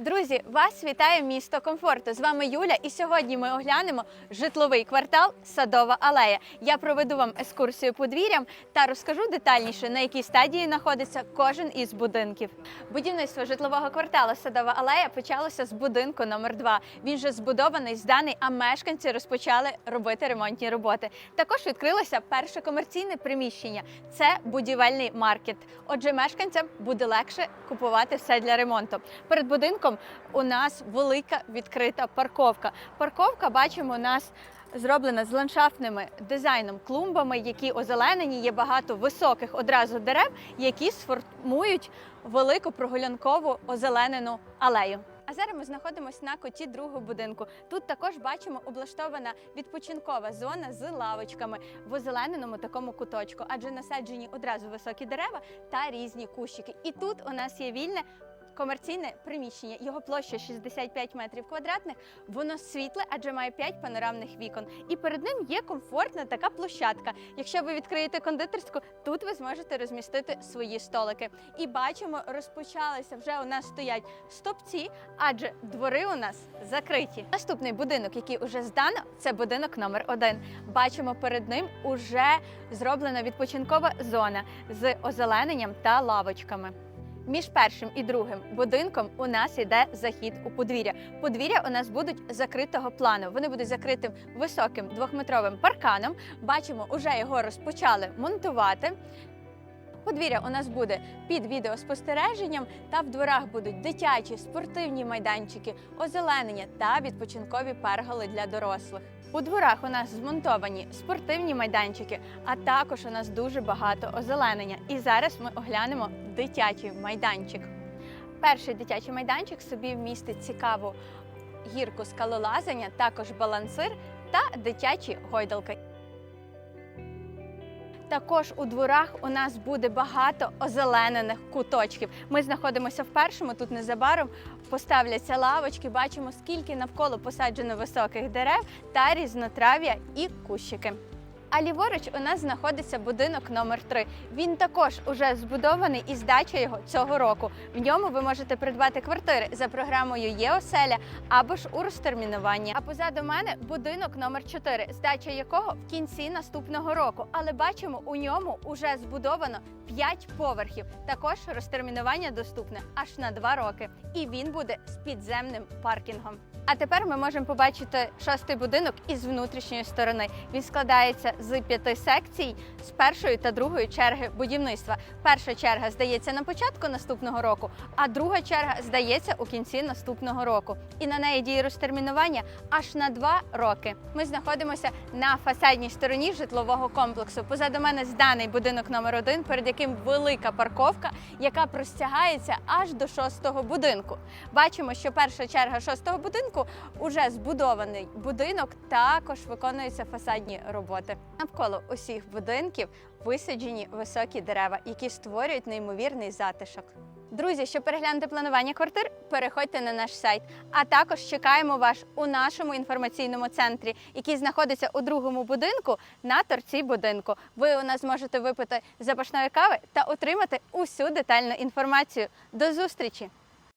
Друзі, вас вітає місто комфорту. З вами Юля, і сьогодні ми оглянемо житловий квартал Садова алея. Я проведу вам екскурсію подвір'ям та розкажу детальніше, на якій стадії знаходиться кожен із будинків. Будівництво житлового кварталу Садова алея почалося з будинку номер 2 Він вже збудований, зданий, а мешканці розпочали робити ремонтні роботи. Також відкрилося перше комерційне приміщення це будівельний маркет. Отже, мешканцям буде легше купувати все для ремонту. Перед будинком у нас велика відкрита парковка. Парковка, бачимо, у нас зроблена з ландшафтними дизайном, клумбами, які озеленені. Є багато високих одразу дерев, які сформують велику прогулянкову озеленену алею. А зараз ми знаходимося на коті другого будинку. Тут також бачимо облаштована відпочинкова зона з лавочками в озелененому такому куточку, адже насаджені одразу високі дерева та різні кущики. І тут у нас є вільне. Комерційне приміщення, його площа 65 метрів квадратних, воно світле, адже має 5 панорамних вікон. І перед ним є комфортна така площадка. Якщо ви відкриєте кондитерську, тут ви зможете розмістити свої столики. І бачимо, розпочалися вже у нас стоять стопці, адже двори у нас закриті. Наступний будинок, який уже здано, це будинок номер один. Бачимо, перед ним уже зроблена відпочинкова зона з озелененням та лавочками. Між першим і другим будинком у нас йде захід у подвір'я. Подвір'я у нас будуть закритого плану. Вони будуть закритим високим двохметровим парканом. Бачимо, уже його розпочали монтувати. Подвір'я у нас буде під відеоспостереженням, та в дворах будуть дитячі спортивні майданчики, озеленення та відпочинкові перголи для дорослих. У дворах у нас змонтовані спортивні майданчики, а також у нас дуже багато озеленення. І зараз ми оглянемо дитячий майданчик. Перший дитячий майданчик собі вмістить цікаву гірку скалолазання, також балансир та дитячі гойдалки. Також у дворах у нас буде багато озеленених куточків. Ми знаходимося в першому. Тут незабаром поставляться лавочки. Бачимо, скільки навколо посаджено високих дерев та різнотрав'я і кущики. А ліворуч у нас знаходиться будинок номер 3 Він також уже збудований і здача його цього року. В ньому ви можете придбати квартири за програмою ЄОселя або ж у розтермінуванні. А позаду мене будинок номер 4 здача якого в кінці наступного року. Але бачимо, у ньому вже збудовано 5 поверхів. Також розтермінування доступне аж на 2 роки. І він буде з підземним паркінгом. А тепер ми можемо побачити шостий будинок із внутрішньої сторони. Він складається з п'яти секцій з першої та другої черги будівництва. Перша черга здається на початку наступного року, а друга черга здається у кінці наступного року. І на неї діє розтермінування аж на два роки. Ми знаходимося на фасадній стороні житлового комплексу. Позаду мене зданий будинок номер один, перед яким велика парковка, яка простягається аж до шостого будинку. Бачимо, що перша черга шостого будинку уже збудований будинок. Також виконуються фасадні роботи. Навколо усіх будинків висаджені високі дерева, які створюють неймовірний затишок. Друзі, щоб переглянути планування квартир, переходьте на наш сайт. А також чекаємо вас у нашому інформаційному центрі, який знаходиться у другому будинку на торці будинку. Ви у нас зможете випити запашної кави та отримати усю детальну інформацію. До зустрічі!